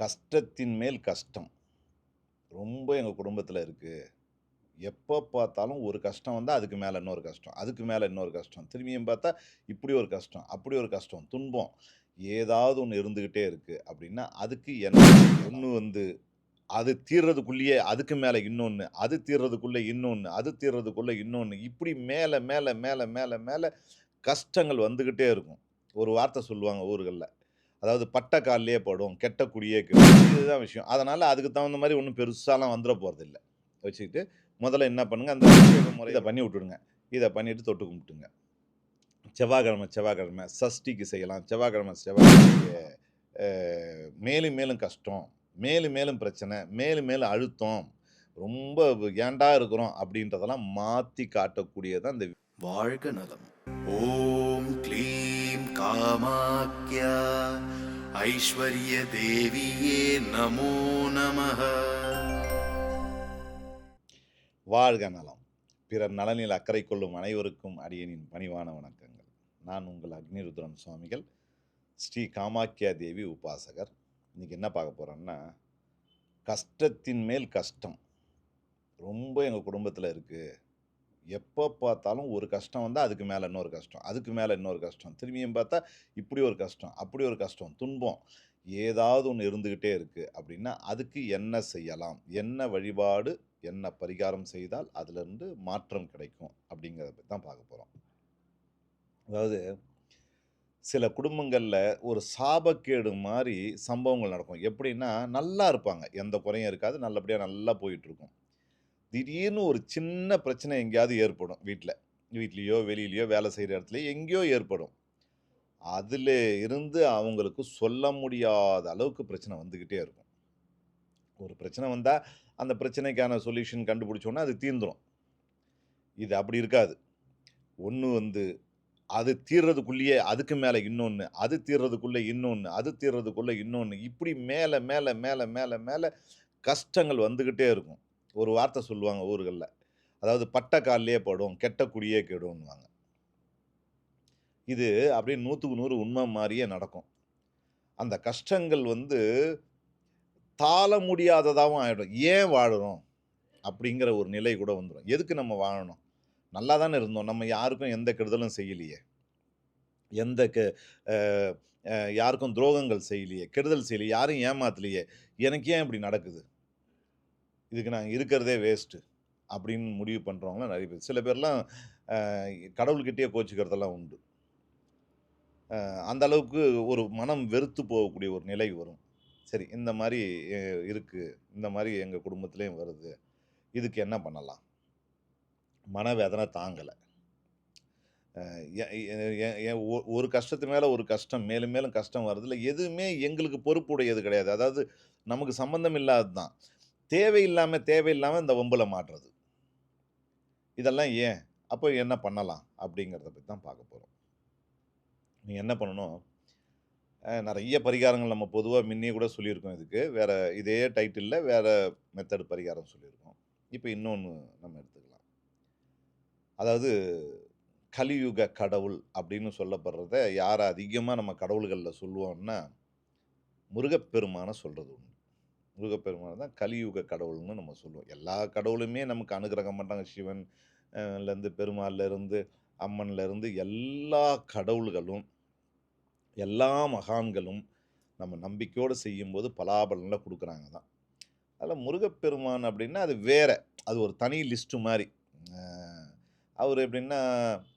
கஷ்டத்தின் மேல் கஷ்டம். ரொம்ப எங்கள் குடும்பத்தில் இருக்குது எப்போ பார்த்தாலும் ஒரு கஷ்டம் வந்தால் அதுக்கு மேலே இன்னொரு கஷ்டம். அதுக்கு மேலே இன்னொரு கஷ்டம். திரும்பியும் பார்த்தா, இப்படி ஒரு கஷ்டம், அப்படி ஒரு கஷ்டம், துன்பம். ஏதாவது ஒன்று இருந்துக்கிட்டே இருக்குது அப்படின்னா, அதுக்கு என்ன ஒன்று வந்து அது தீர்றதுக்குள்ளேயே அதுக்கு மேலே இன்னொன்று அது தீர்றதுக்குள்ளே இன்னொன்று அது தீர்றதுக்குள்ளே இன்னொன்று இப்படி மேலே மேலே மேலே மேலே மேலே கஷ்டங்கள் வந்துக்கிட்டே இருக்கும். ஒரு வார்த்தை சொல்லுவாங்க ஊர்களில் அதாவது "பட்ட கால்லையே படும், கெட்ட குடியே கெடும்." இதுதான் விஷயம். அதனால் அதுக்கு தகுந்த மாதிரி ஒன்றும் பெருசாலாம் வந்துட போகிறதில்ல வச்சுக்கிட்டு, முதல்ல என்ன பண்ணுங்கள் அந்த அபிஷேக முறை இதை பண்ணி விட்டுடுங்க. இதை பண்ணிட்டு தொட்டு கும்பிட்டுங்க. செவ்வாய்க்கிழமை, செவ்வாய்க்கிழமை சஷ்டிக்கு செய்யலாம். செவ்வாய்க்கிழமை, செவ்வாய்க்கிழமை மேலும் மேலும் கஷ்டம், மேலும் மேலும் பிரச்சனை, மேலும் மேலும் அழுத்தம், ரொம்ப ஏண்டா இருக்கிறோம் அப்படின்றதெல்லாம் மாற்றி காட்டக்கூடியதான் இந்த வாழ்க நலம் ஓம் க்ளீம் காமாக்கியா ஐஸ்வர்ய தேவியே நமோ நமக வாழ்க நலம். பிறர் நலனில் அக்கறை கொள்ளும் அனைவருக்கும் அடியனின் பணிவான வணக்கங்கள். நான் உங்கள் அக்னிருத்ரன் சுவாமிகள். ஸ்ரீ காமாக்யா தேவி உபாசகர். இன்றைக்கி என்ன பார்க்க போகிறோன்னா கஷ்டத்தின் மேல் கஷ்டம். ரொம்ப எங்கள் குடும்பத்தில் இருக்குது எப்போ பார்த்தாலும் ஒரு கஷ்டம் வந்தால் அதுக்கு மேலே இன்னொரு கஷ்டம். அதுக்கு மேலே இன்னொரு கஷ்டம். திரும்பியும் பார்த்தா, இப்படி ஒரு கஷ்டம், அப்படி ஒரு கஷ்டம், துன்பம். ஏதாவது ஒன்று இருந்துக்கிட்டே இருக்குது அப்படின்னா, அதுக்கு என்ன செய்யலாம்? என்ன வழிபாடு, என்ன பரிகாரம் செய்தால் அதிலிருந்து மாற்றம் கிடைக்கும்? அப்படிங்கிறத பற்றி தான் பார்க்க போகிறோம் அதாவது, சில குடும்பங்களில் ஒரு சாபக்கேடு மாதிரி சம்பவங்கள் நடக்கும். எப்படின்னா, நல்லா இருப்பாங்க. எந்த குறையும் இருக்காது. நல்லபடியாக நல்லா போயிட்டுருக்கும். திடீர்னு ஒரு சின்ன பிரச்சனை எங்கேயாவது ஏற்படும் வீட்டில் வீட்லேயோ வெளியிலையோ வேலை செய்கிற இடத்துலையோ எங்கேயோ ஏற்படும். அதில் இருந்து அவங்களுக்கு சொல்ல முடியாத அளவுக்கு பிரச்சனை வந்துக்கிட்டே இருக்கும். ஒரு பிரச்சனை வந்தால் அந்த பிரச்சனைக்கான சொல்யூஷன் கண்டுபிடிச்சோன்னா அது தீர்ந்துடும் இது அப்படி இருக்காது. ஒன்று வந்து அது தீர்றதுக்குள்ளேயே அதுக்கு மேலே இன்னொன்று அது தீர்றதுக்குள்ளே இன்னொன்று அது தீர்றதுக்குள்ளே இன்னொன்று இப்படி மேலே மேலே மேலே மேலே மேலே கஷ்டங்கள் வந்துக்கிட்டே இருக்கும். ஒரு வார்த்தை சொல்லுவாங்க ஊர்களில் அதாவது "பட்ட கால்லையே படும், கெட்ட குடியே கெடும்ன்னுவாங்க." இது அப்படியே 100க்கு 100 உண்மை மாதிரியே நடக்கும். அந்த கஷ்டங்கள் வந்து தாள முடியாததாகவும் ஆகிடும் ஏன் வாழுறோம்? அப்படிங்கிற ஒரு நிலை கூட வந்துடும் எதுக்கு நம்ம வாழணும்? நல்லா தானே இருந்தோம். நம்ம யாருக்கும் எந்த கெடுதலும் செய்யலையே. எந்த கெ யாருக்கும் துரோகங்கள் செய்யலையே, கெடுதல் செய்யலையே, யாரையும் ஏமாத்தலையே. எனக்கு ஏன் இப்படி நடக்குது? இதுக்கு நான் இருக்கிறதே வேஸ்ட்டு. அப்படின்னு முடிவு பண்ணுறவங்களாம் நிறைய பேர். சில பேர்லாம் கடவுள்கிட்டே கோச்சிக்கிறதெல்லாம் உண்டு. அந்த அளவுக்கு ஒரு மனம் வெறுத்து போகக்கூடிய ஒரு நிலை வரும். சரி இந்த மாதிரி இருக்குது இந்த மாதிரி எங்கள் குடும்பத்துலேயும் வருது. இதுக்கு என்ன பண்ணலாம்? மனவேதனை தாங்கலை எ ஒரு கஷ்டத்து மேலே ஒரு கஷ்டம், மேலும் மேலும் கஷ்டம் வருதுல்ல, எதுவுமே எங்களுக்கு பொறுப்புடையது கிடையாது. அதாவது நமக்கு சம்மந்தம் இல்லாதது தான். தேவையில்லாமல் தேவையில்லாமல் இந்த வம்புல மாட்டுறது இதெல்லாம் ஏன்? அப்போ என்ன பண்ணலாம்? அப்படிங்கிறத பற்றி தான் பார்க்க போகிறோம் நீ என்ன பண்ணணும், நிறைய பரிகாரங்கள் நம்ம பொதுவாக முன்னே கூட சொல்லியிருக்கோம் இதுக்கு. வேறு இதே டைட்டிலில் வேற மெத்தட் பரிகாரம் சொல்லியிருக்கோம். இப்போ இன்னொன்று நம்ம எடுத்துக்கலாம். அதாவது கலியுக கடவுள் அப்படின்னு சொல்லப்படுறத யாரை அதிகமாக நம்ம கடவுள்களில் சொல்லுவோம்னா, முருகப்பெருமான சொல்கிறது உண்டு. முருகப்பெருமான் தான் கலியுக கடவுள்னு நம்ம சொல்லுவோம். எல்லா கடவுளுமே நமக்கு அனுகிரகம் பண்ணுறாங்க சிவன் அ லேருந்து, எல்லா கடவுள்களும், எல்லா மகான்களும் நம்ம நம்பிக்கையோடு செய்யும்போது பலாபலன்ல கொடுக்குறாங்க தான். அதில் முருகப்பெருமான் அப்படின்னா அது வேற. அது ஒரு தனி லிஸ்ட்டு மாதிரி அவர் எப்படின்னா,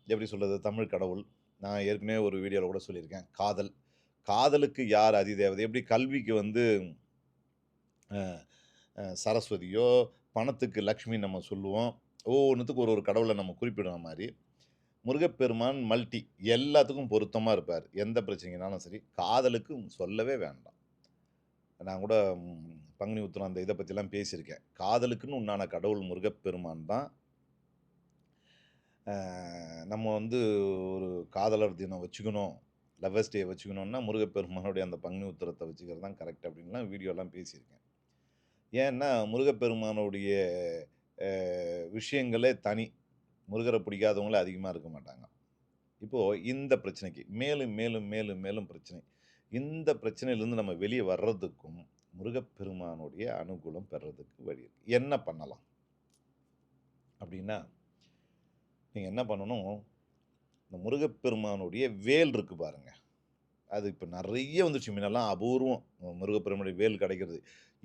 எப்படி சொல்கிறது தமிழ் கடவுள். நான் ஏற்கனவே ஒரு வீடியோவில் கூட சொல்லியிருக்கேன். காதல். காதலுக்கு யார் அதிதேவதை? எப்படி கல்விக்கு வந்து சரஸ்வதியோ, பணத்துக்கு லக்ஷ்மி நம்ம சொல்லுவோம். ஒவ்வொன்றுத்துக்கு ஒரு ஒரு கடவுளை நம்ம குறிப்பிடுற மாதிரி முருகப்பெருமான் மல்டி. எல்லாத்துக்கும் பொருத்தமாக இருப்பார் எந்த பிரச்சனைனாலும் சரி. காதலுக்கு சொல்லவே வேண்டாம். நான் கூட பங்குனி உத்திரம் அந்த இதை பற்றிலாம் பேசியிருக்கேன். காதலுக்குன்னு உண்டான கடவுள் முருகப்பெருமான் தான். நம்ம வந்து ஒரு காதலர் தினம் வச்சுக்கணும். லவ்வர்ஸ் டே வச்சுக்கணும்னா, முருகப்பெருமானுடைய அந்த பங்குனி உத்திரத்தை வச்சுக்கிறது தான் கரெக்ட் அப்படின்லாம் வீடியோலாம் பேசியிருக்கேன். ஏன்னா, முருகப்பெருமானுடைய விஷயங்களே தனி. முருகரை பிடிக்காதவங்களே அதிகமாக இருக்க மாட்டாங்க. இப்போது இந்த பிரச்சனைக்கு மேலும், மேலும், மேலும், மேலும் பிரச்சனை. இந்த பிரச்சனையிலேருந்து நம்ம வெளியே வர்றதுக்கும், முருகப்பெருமானுடைய அனுகூலம் பெறதுக்கு வழி இருக்குது என்ன பண்ணலாம்? அப்படின்னா, நீங்கள் என்ன பண்ணணும், இந்த முருகப்பெருமானுடைய வேல் இருக்குது பாருங்கள் அது இப்போ நிறைய வந்துச்சு முன்னெல்லாம் அபூர்வம். முருகப்பெருமனுடைய வேல் கிடைக்கிறது.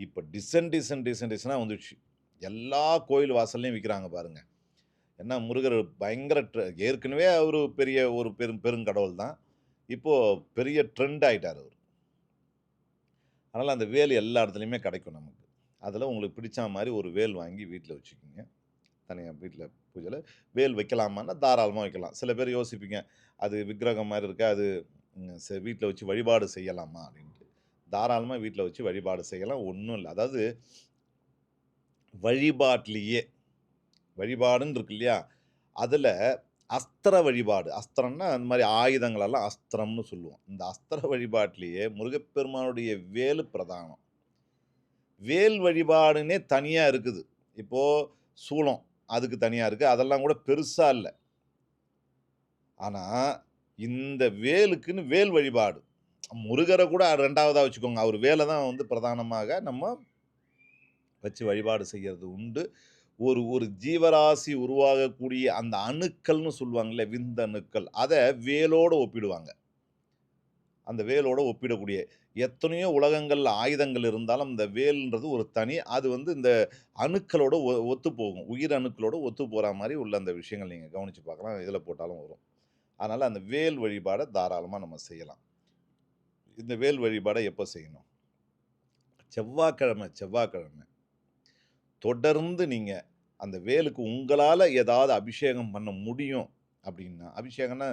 இப்போ டிசைன், டிசன் டிசைன், டிசனாக வந்துடுச்சு எல்லா கோயில் வாசல்லையும் விற்கிறாங்க பாருங்கள் ஏன்னா முருகர் பயங்கர ஏற்கனவே அவர் பெரிய ஒரு பெரும் பெருங்கடவுள் தான். இப்போது பெரிய ட்ரெண்ட் ஆகிட்டார் அவர் அதனால் அந்த வேல் எல்லா இடத்துலையுமே கிடைக்கும் நமக்கு. அதில் உங்களுக்கு பிடிச்ச மாதிரி ஒரு வேல் வாங்கி வீட்டில் வச்சுக்கோங்க தனியாக வீட்டில் பூஜையில் வேல் வைக்கலாமான்னா, தாராளமாக வைக்கலாம். சில பேர் யோசிப்பீங்க, அது விக்கிரகம் மாதிரி இருக்கா அது வீட்டில் வச்சு வழிபாடு செய்யலாமா? அப்படின்ட்டு. தாராளமாக வீட்டில் வச்சு வழிபாடு செய்யலாம். ஒன்றும் இல்லை அதாவது வழிபாட்டிலேயே வழிபாடுன்னு இருக்கு இல்லையா? அதில் அஸ்திர வழிபாடு. அஸ்திரம்னா அந்த மாதிரி ஆயுதங்களெல்லாம் அஸ்திரம்னு சொல்லுவோம். இந்த அஸ்திர வழிபாட்டிலேயே முருகப்பெருமானுடைய வேலு பிரதானம். வேல் வழிபாடுன்னே தனியாக இருக்குது. இப்போது சூளம் அதுக்கு தனியாக இருக்குது அதெல்லாம் கூட பெருசாக இல்லை ஆனால் இந்த வேலுக்குன்னு வேல் வழிபாடு. முருகரை கூட ரெண்டாவதாக வச்சுக்கோங்க. அவர் வேலை தான் வந்து பிரதானமாக நம்ம வச்சு வழிபாடு செய்கிறது உண்டு. ஒரு ஒரு ஜீவராசி உருவாகக்கூடிய அந்த அணுக்கள்னு சொல்லுவாங்கல்ல, விந்தணுக்கள். அதை வேலோடு ஒப்பிடுவாங்க. அந்த வேலோடு ஒப்பிடக்கூடிய எத்தனையோ உலகங்களில் ஆயுதங்கள் இருந்தாலும், இந்த வேல்ன்றது ஒரு தனி அது வந்து இந்த அணுக்களோட ஒ ஒத்துப்போகும். உயிர் அணுக்களோட ஒத்து போகிற மாதிரி உள்ள அந்த விஷயங்கள் நீங்கள் கவனித்து பார்க்கலாம். இதில் போட்டாலும் வரும். அதனால் அந்த வேல் வழிபாடை தாராளமாக நம்ம செய்யலாம். இந்த வேல் வழிபாடை எப்போ செய்யணும்? செவ்வாய்க்கிழமை, செவ்வாய்க்கிழமை. தொடர்ந்து நீங்கள் அந்த வேலுக்கு உங்களால் ஏதாவது அபிஷேகம் பண்ண முடியும் அப்படின்னா, அபிஷேகம்னா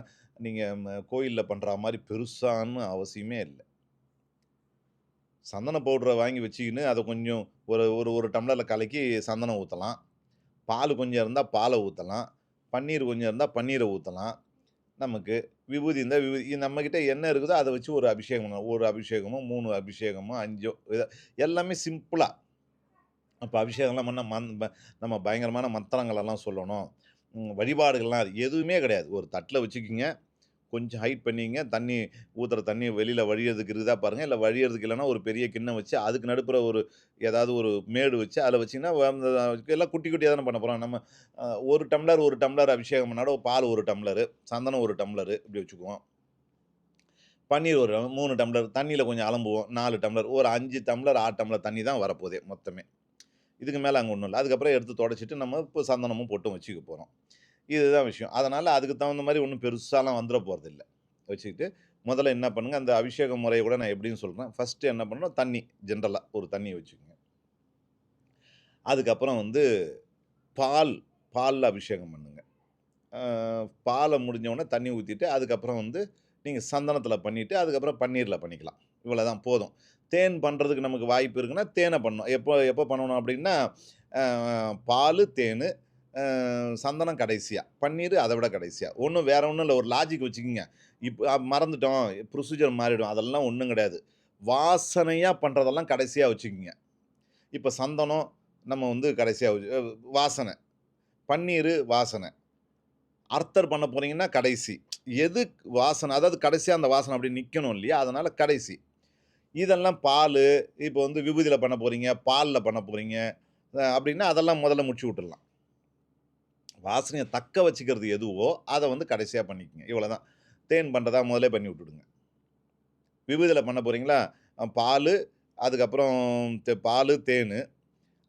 நீங்கள் கோயிலில் பண்ணுற மாதிரி பெருசான்னு அவசியமே இல்லை. சந்தன பவுடரை வாங்கி வச்சுக்கின்னு, அதை கொஞ்சம் ஒரு ஒரு ஒரு டம்ளரில் கலக்கி சந்தனம் ஊற்றலாம் பால் கொஞ்சம் இருந்தால் பாலை ஊற்றலாம் பன்னீர் கொஞ்சம் இருந்தால் பன்னீரை ஊற்றலாம் நமக்கு விபூதி இருந்தால் விபூதி நம்மக்கிட்ட என்ன இருக்குதோ அதை வச்சு ஒரு அபிஷேகம் பண்ணலாம். ஒரு அபிஷேகமோ, மூணு அபிஷேகமோ, அஞ்சோ இதை எல்லாமே சிம்பிளாக அப்போ அபிஷேகம்லாம் பண்ணால் மந் நம்ம பயங்கரமான மந்திரங்களெல்லாம் சொல்லணும். வழிபாடுகள்லாம் எதுவுமே கிடையாது. ஒரு தட்டில் வச்சுக்கிங்க கொஞ்சம் ஹைட் பண்ணிங்க தண்ணி ஊற்றுற தண்ணி வெளியில் வழியறதுக்கு இருக்குதா பாருங்கள் இல்லை வழியறதுக்கு இல்லைன்னா ஒரு பெரிய கிண்ணம் வச்சு, அதுக்கு நடுப்புற ஒரு ஏதாவது ஒரு மேடு வச்சு, அதில் வச்சீங்கன்னா, எல்லாம் குட்டி குட்டியாக தானே பண்ண போகிறோம் நம்ம ஒரு டம்ளர் ஒரு டம்ளர் அபிஷேகம் பண்ணாலும், பால் ஒரு டம்ளரு, சந்தனம் ஒரு டம்ளரு இப்படி வச்சுக்குவோம். பன்னீர் ஒரு மூணு டம்ளர், தண்ணியில் கொஞ்சம் அலம்புவோம். நாலு டம்ளர். ஒரு அஞ்சு டம்ளர், ஆறு டம்ளர் தண்ணி தான் வரப்போதே மொத்தமே. இதுக்கு மேலே அங்கே ஒன்றும் இல்லை அதுக்கப்புறம் எடுத்து தொடச்சிட்டு நம்ம இப்போ சந்தனமும் போட்டும் வச்சுக்க போகிறோம் இதுதான் விஷயம். அதனால் அதுக்கு தகுந்த மாதிரி ஒன்றும் பெருசாலாம் வந்துட போகிறதில்ல வச்சுக்கிட்டு, முதல்ல என்ன பண்ணுங்கள் அந்த அபிஷேக முறையை கூட நான் எப்படின்னு சொல்கிறேன் ஃபர்ஸ்ட்டு என்ன பண்ணணும், தண்ணி ஜென்ரலாக ஒரு தண்ணியை வச்சுக்கோங்க அதுக்கப்புறம் வந்து பால், பாலில் அபிஷேகம் பண்ணுங்க. பாலை முடிஞ்சவுடனே தண்ணி ஊற்றிட்டு அதுக்கப்புறம் வந்து நீங்கள் சந்தனத்தில் பண்ணிவிட்டு அதுக்கப்புறம் பன்னீரில் பண்ணிக்கலாம். இவ்வளோ தான் போதும். தேன் பண்ணுறதுக்கு நமக்கு வாய்ப்பு இருக்குன்னா, தேனை பண்ணணும். எப்போ எப்போ பண்ணணும் அப்படின்னா, பால் தேன் சந்தனம் கடைசியாக பன்னீர் அதை விட கடைசியாக ஒன்றும் வேறு ஒன்றும் இல்லை ஒரு லாஜிக் வச்சுக்கிங்க இப்போ மறந்துட்டோம். ப்ரொசீஜர் மாறிடும். அதெல்லாம் ஒன்றும் கிடையாது. வாசனையாக பண்ணுறதெல்லாம் கடைசியாக வச்சுக்கிங்க இப்போ சந்தனம் நம்ம வந்து கடைசியாக வாசனை. பன்னீர் வாசனை. அர்த்தர் பண்ண போகிறீங்கன்னா கடைசி. எது வாசனை அதாவது கடைசியாக அந்த வாசனை அப்படி நிற்கணும் இல்லையா? அதனால் கடைசி. இதெல்லாம் பால் இப்போ வந்து விபூதியில் பண்ண போகிறீங்க பாலில் பண்ண போகிறீங்க அப்படின்னா அதெல்லாம் முதல்ல முடிச்சு விட்டுடலாம் வாசனையை தக்க வச்சுக்கிறது எதுவோ, அதை வந்து கடைசியாக பண்ணிக்கங்க. இவ்வளோதான். தேன் பண்ணுறதா முதலே பண்ணி விட்டுடுங்க. விபூதியில் பண்ண போகிறீங்களா பால் அதுக்கப்புறம் தே பால் தேன்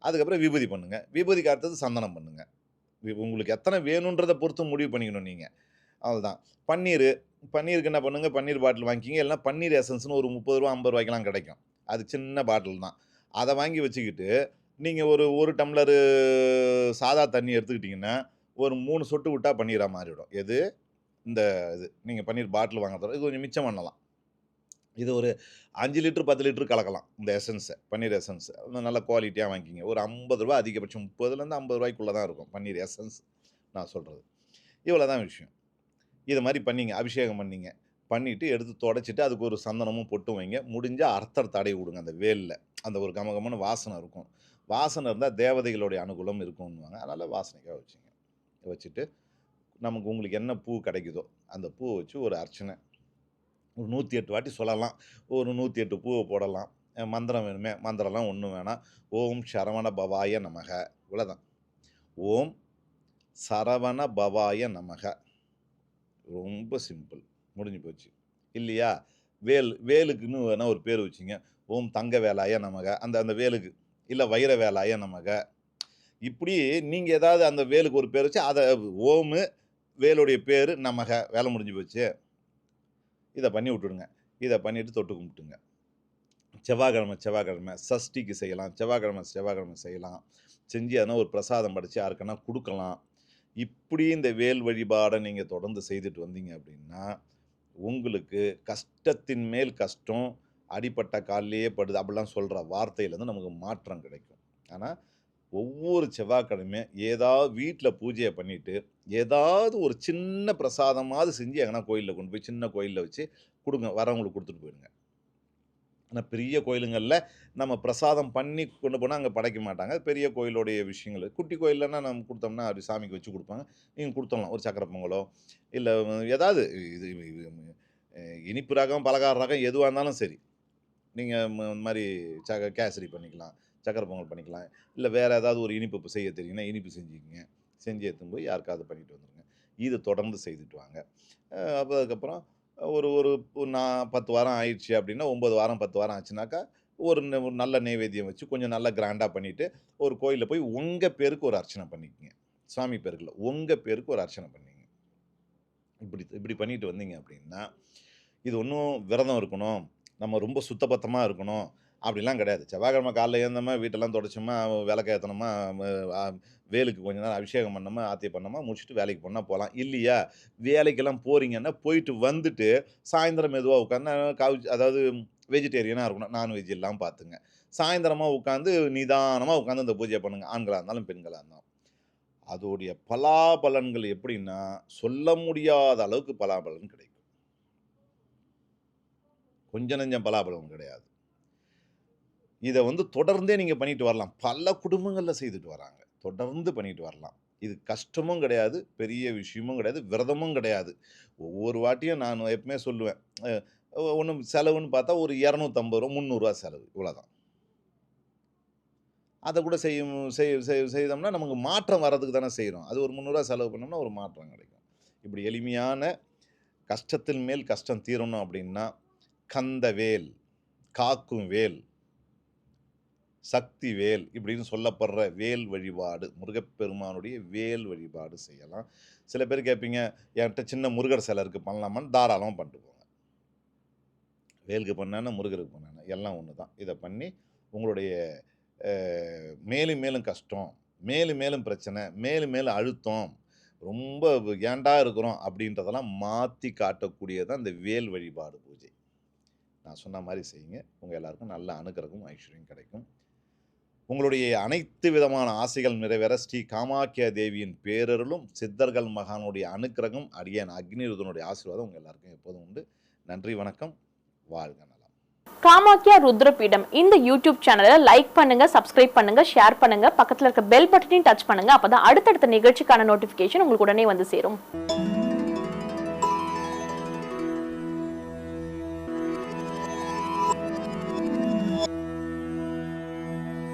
அதுக்கப்புறம் விபூதி பண்ணுங்கள் விபூதிக்கு அடுத்தது சந்தனம் பண்ணுங்கள் வி உங்களுக்கு எத்தனை வேணுன்றதை பொறுத்து முடிவு பண்ணிக்கணும் நீங்கள் அவ்வளோதான் பன்னீர் பன்னீருக்கு என்ன பண்ணுங்கள் பன்னீர் பாட்டில் வாங்கிக்கிங்க இல்லைனா பன்னீர் எசன்ஸ்னு ஒரு முப்பது ரூபா ஐம்பது ரூபாய்க்கெலாம் கிடைக்கும். அது சின்ன பாட்டில் தான். அதை வாங்கி வச்சுக்கிட்டு, நீங்கள் ஒரு ஒரு டம்ளரு சாதா தண்ணி எடுத்துக்கிட்டிங்கன்னா ஒரு மூணு சொட்டு விட்டால் பன்னீரா மாறிவிடும் எது? இந்த இது. நீங்கள் பன்னீர் பாட்டில் வாங்குறத இது கொஞ்சம் மிச்சம் பண்ணலாம். இது ஒரு அஞ்சு லிட்டர், 10 லிட்டர் கலக்கலாம். இந்த எசன்ஸை பன்னீர் எசன்ஸ். நல்ல குவாலிட்டியாக வாங்கிக்கிங்க ஒரு ஐம்பது ரூபா அதிகபட்சம் முப்பதுலேருந்து ஐம்பது ரூபாய்க்குள்ளே தான் இருக்கும். பன்னீர் எசன்ஸ் நான் சொல்கிறது இவ்வளோ தான் விஷயம். இதை மாதிரி பண்ணீங்க. அபிஷேகம் பண்ணீங்க. பண்ணிவிட்டு எடுத்து தொடச்சிட்டு, அதுக்கு ஒரு சந்தனமும் பொட்டும் வைங்க. முடிஞ்சால் அர்த்தர் தடவி விடுங்க அந்த வேலில் அந்த ஒரு கமகமான வாசனை இருக்கும். வாசனை இருந்தால் தேவதைகளுடைய அனுகூலம் இருக்கும்னுவாங்க அதனால் வாசனைக்காக வச்சுங்க. வச்சுட்டு, நமக்கு உங்களுக்கு என்ன பூ கிடைக்குதோ, அந்த பூ வச்சு ஒரு அர்ச்சனை. ஒரு 108 வாட்டி சொல்லலாம். ஒரு நூற்றி எட்டு பூவை போடலாம். மந்திரம் வேணுமே மந்திரம்லாம் ஒன்றும் வேணாம். ஓம் சரவண பவாய நமக. இவ்வளோதான் ஓம் சரவண பவாய நமக. ரொம்ப சிம்பிள். முடிஞ்சு போச்சு. இல்லையா? வேல் வேலுக்குன்னு வேணால் ஒரு பேர் வச்சுங்க. ஓம் தங்க வேலாய நமக. அந்த அந்த வேலுக்கு. இல்லை வைர வேலாய நமக. இப்படி நீங்கள் ஏதாவது அந்த வேலுக்கு ஒரு பேர் வச்சு அதை ஓமு வேலுடைய பேர் நமக வேலை முடிஞ்சு போச்சு. இதை பண்ணி விட்டுடுங்க. இதை பண்ணிவிட்டு தொட்டு கும்பிட்டுங்க. செவ்வாய்க்கிழமை செவ்வாய்க்கிழமை சஷ்டிக்கு செய்யலாம். செவ்வாய்க்கிழமை செவ்வாய்க்கிழமை செய்யலாம். செஞ்சு அதனால் ஒரு பிரசாதம் படித்து யாருக்குன்னா கொடுக்கலாம். இப்படி இந்த வேல் வழிபாடை நீங்கள் தொடர்ந்து செய்துட்டு வந்தீங்க அப்படின்னா உங்களுக்கு கஷ்டத்தின் மேல் கஷ்டம் அடிப்பட்ட காலிலேயே படுது அப்படிலாம் சொல்கிற வார்த்தையிலேருந்து நமக்கு மாற்றம் கிடைக்கும். ஆனால் ஒவ்வொரு செவ்வாய்க்கிழமையும் ஏதாவது வீட்டில் பூஜையை பண்ணிவிட்டு ஏதாவது ஒரு சின்ன பிரசாதமாவது செஞ்சு எங்கன்னா கோயிலில் கொண்டு போய் சின்ன கோயிலில் வச்சு கொடுங்க வரவங்களுக்கு கொடுத்துட்டு போயிடுங்க. ஆனால் பெரிய கோயிலுங்களில் நம்ம பிரசாதம் பண்ணி கொண்டு போனால் அங்கே படைக்க மாட்டாங்க. பெரிய கோயிலுடைய விஷயங்கள். குட்டி கோயில்லன்னா நம்ம கொடுத்தோம்னா அப்படி சாமிக்கு வச்சு கொடுப்பாங்க. நீங்கள் கொடுத்துடலாம். ஒரு சக்கரை பொங்கலோ இல்லை ஏதாவது இது இனிப்பு ரகம் பலகார ரகம் எதுவாக இருந்தாலும் சரி. நீங்கள் இந்த மாதிரி ச கேசரி பண்ணிக்கலாம். சக்கரை பொங்கல் பண்ணிக்கலாம். இல்லை வேறு ஏதாவது ஒரு இனிப்பு இப்போ செய்ய தெரியும்னா இனிப்பு செஞ்சுக்கோங்க. செஞ்சு எடுத்துன்னு போய் யாருக்காவது பண்ணிட்டு வந்துடுங்க இது தொடர்ந்து செய்துட்டு வாங்க. அப்போ அதுக்கப்புறம் ஒரு ஒரு நான் பத்து வாரம் ஆயிடுச்சு அப்படின்னா ஒம்பது வாரம் பத்து வாரம் ஆச்சுனாக்கா ஒரு ஒரு நல்ல நைவேத்தியம் வச்சு கொஞ்சம் நல்லா கிராண்டாக பண்ணிவிட்டு ஒரு கோயிலில் போய் உங்கள் பேருக்கு ஒரு அர்ச்சனை பண்ணிக்கங்க. சாமி பேருக்குல உங்கள் பேருக்கு ஒரு அர்ச்சனை பண்ணிங்க. இப்படி இப்படி பண்ணிட்டு வந்தீங்க அப்படின்னா இது ஒன்றும் விரதம் இருக்கணும். நம்ம ரொம்ப சுத்தபத்தமாக இருக்கணும். அப்படிலாம் கிடையாது. செவ்வாய்க்கிழமை காலைல ஏந்தோமா வீட்டெல்லாம் தொடச்சோமா விளக்க ஏற்றணுமா வேலுக்கு கொஞ்ச நேரம் அபிஷேகம் பண்ணோமா ஆத்தியம் பண்ணோமா முடிச்சுட்டு வேலைக்கு போனால் போகலாம். இல்லையா? வேலைக்கெல்லாம் போகிறீங்கன்னா போயிட்டு வந்துட்டு சாயந்தரம் மெதுவாக உட்காந்து கவுச் அதாவது வெஜிடேரியனாக இருக்கணும் நான்வெஜ் எல்லாம் பார்த்துங்க. சாயந்தரமாக உட்காந்து நிதானமாக உட்காந்து அந்த பூஜை பண்ணுங்க. ஆண்களாக இருந்தாலும் பெண்களாக இருந்தாலும். அதோடைய பலாபலன்கள் எப்படின்னா சொல்ல முடியாத அளவுக்கு பலாபலன் கிடைக்கும். கொஞ்ச நெஞ்சம் பலாபலன் கிடையாது. இதை வந்து தொடர்ந்தே நீங்கள் பண்ணிட்டு வரலாம். பல குடும்பங்களில் செய்துட்டு வராங்க. தொடர்ந்து பண்ணிட்டு வரலாம். இது கஷ்டமும் கிடையாது பெரிய விஷயமும் கிடையாது விரதமும் கிடையாது. ஒவ்வொரு வாட்டியும் நான் எப்பவுமே சொல்லுவேன். ஒன்றும் செலவுன்னு பார்த்தா ஒரு இரநூத்தம்பது ரூபா முந்நூறுரூவா செலவு இவ்வளோதான் அதை கூட செய்யும் செய் செய்- செய்தோம்னா நமக்கு மாற்றம் வர்றதுக்கு தானே செய்கிறோம் அது ஒரு முந்நூறுரூவா செலவு பண்ணோம்னா ஒரு மாற்றம் கிடைக்கும். இப்படி எளிமையான கஷ்டத்தின் மேல் கஷ்டம் தீரணும் அப்படின்னா கந்த வேல் காக்கும் வேல் சக்தி வேல் இப்படின்னு சொல்லப்படுற வேல் வழிபாடு முருகப்பெருமானுடைய வேல் வழிபாடு செய்யலாம். சில பேர் கேட்பீங்க என்கிட்ட சின்ன முருகர் சிலை இருக்குது பண்ணலாமான்னு தாராளமாக பண்ணிட்டு போங்க. வேலுக்கு பண்ணான முருகருக்கு பண்ணான எல்லாம் ஒன்று தான். இதை பண்ணி உங்களுடைய மேலும் மேலும் கஷ்டம் மேலும் மேலும் பிரச்சனை மேலும் மேலும் அழுத்தம் ரொம்ப ஏண்டா இருக்கிறோம் அப்படின்றதெல்லாம் மாற்றி காட்டக்கூடியதான் இந்த வேல் வழிபாடு பூஜை. நான் சொன்ன மாதிரி செய்யுங்க. உங்கள் எல்லாருக்கும் நல்ல அனுகிரகம் ஐஸ்வர்யம் கிடைக்கும். உங்களுடைய அனைத்து விதமான ஆசைகள் நிறைவேற ஸ்ரீ காமாக்கியா தேவியின் பேரருளும் சித்தர்கள் மகானுடைய அனுக்கிரகம் அடியன் அக்னிருதனுடைய ஆசீர்வாதம் உங்கள் எல்லாருக்கும் எப்போதும் உண்டு. நன்றி வணக்கம். வாழ்க நலம். காமாக்கியா ருத்ரபீடம் இந்த யூடியூப் சேனலை லைக் பண்ணுங்க சப்ஸ்கிரைப் பண்ணுங்க ஷேர் பண்ணுங்க பக்கத்தில் இருக்க பெல் பட்டனையும் டச் பண்ணுங்க அப்பதான் அடுத்தடுத்த நிகழ்ச்சிக்கான நோட்டிபிகேஷன் உங்களுக்கு உடனே வந்து சேரும்.